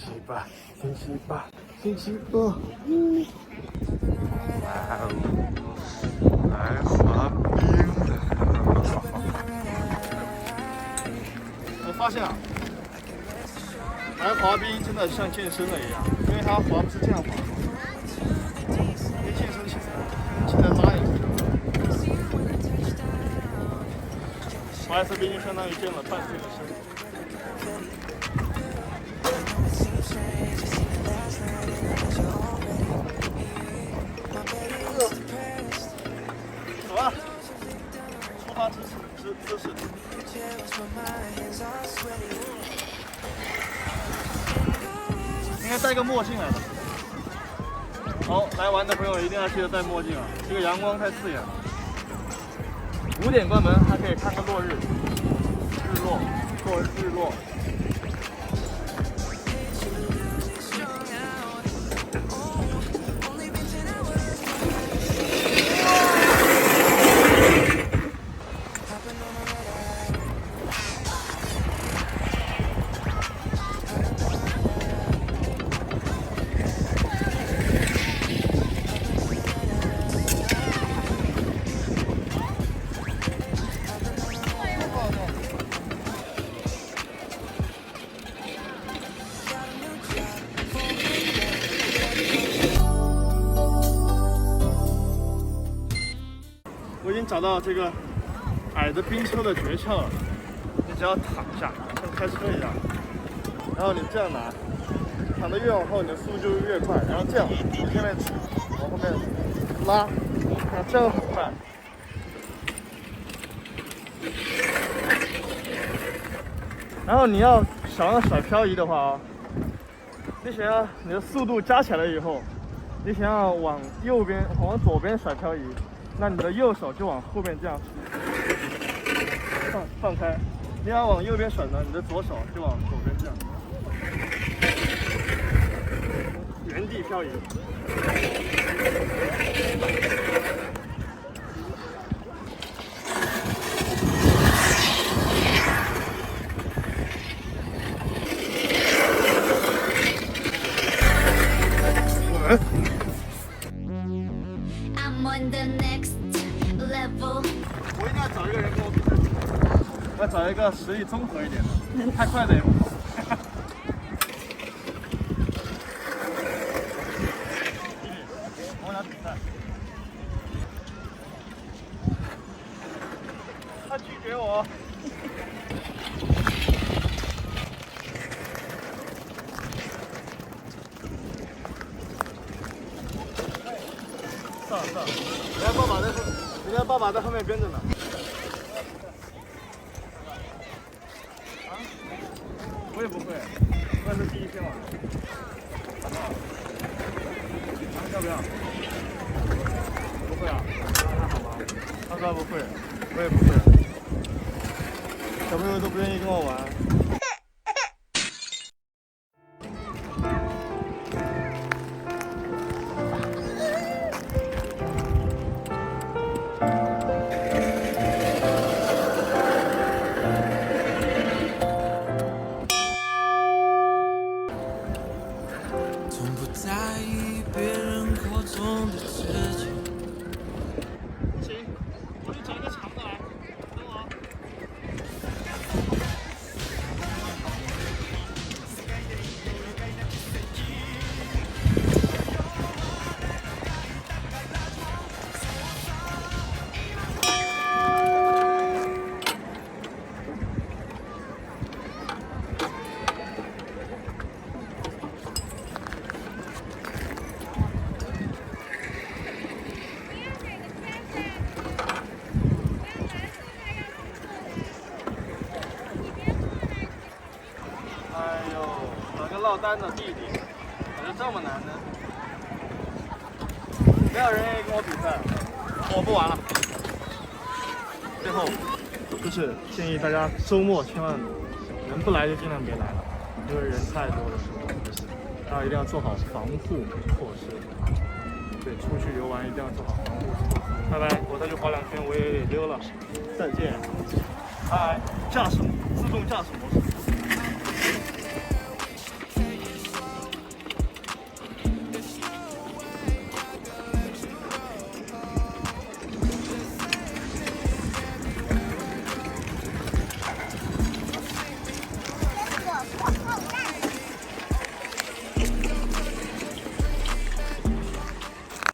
期八，星期八，星期八，嗯，哇哦，来滑冰了。我发现啊，来滑冰真的像健身了一样，因为它滑不是这样滑，跟健身器材，现在拉一下。滑一次冰就相当于健了半岁的身。这是。应该戴个墨镜来的。好，来玩的朋友一定要记得戴墨镜啊，这个阳光太刺眼了。五点关门，还可以看看落日，日落，落日落。找到这个矮的冰车的诀窍了。你只要躺下，像开车一样，然后你这样拿，躺得越往后，你的速度就越快。然后这样，往前面，往后面拉，看这样很快。然后你要想要甩漂移的话啊、你想要你的速度加起来以后，你想要往右边、往左边甩漂移，那你的右手就往后面这样放放开。你要往右边甩呢，你的左手就往左边这样，原地漂移。嗯要找一个实力综合一点的，太快的也不好。弟弟，我俩比赛。他拒绝我。上上，人家爸爸在后，人家爸爸在后面跟着呢。我也不会，那是第一天玩。要不要？不会啊？那好吧。他说他不会，我也不会。小朋友都不愿意跟我玩。找个落单的弟弟，咋就这么难呢？没有人愿意跟我比赛，我不玩了。最后，就是建议大家周末千万能不来就尽量别来了，因为人太多了，大家一定要做好防护措施。对，出去游玩一定要做好防护措施。拜拜，我再去滑两圈，我也得溜了，再见。嗨，驾驶自动驾驶模式。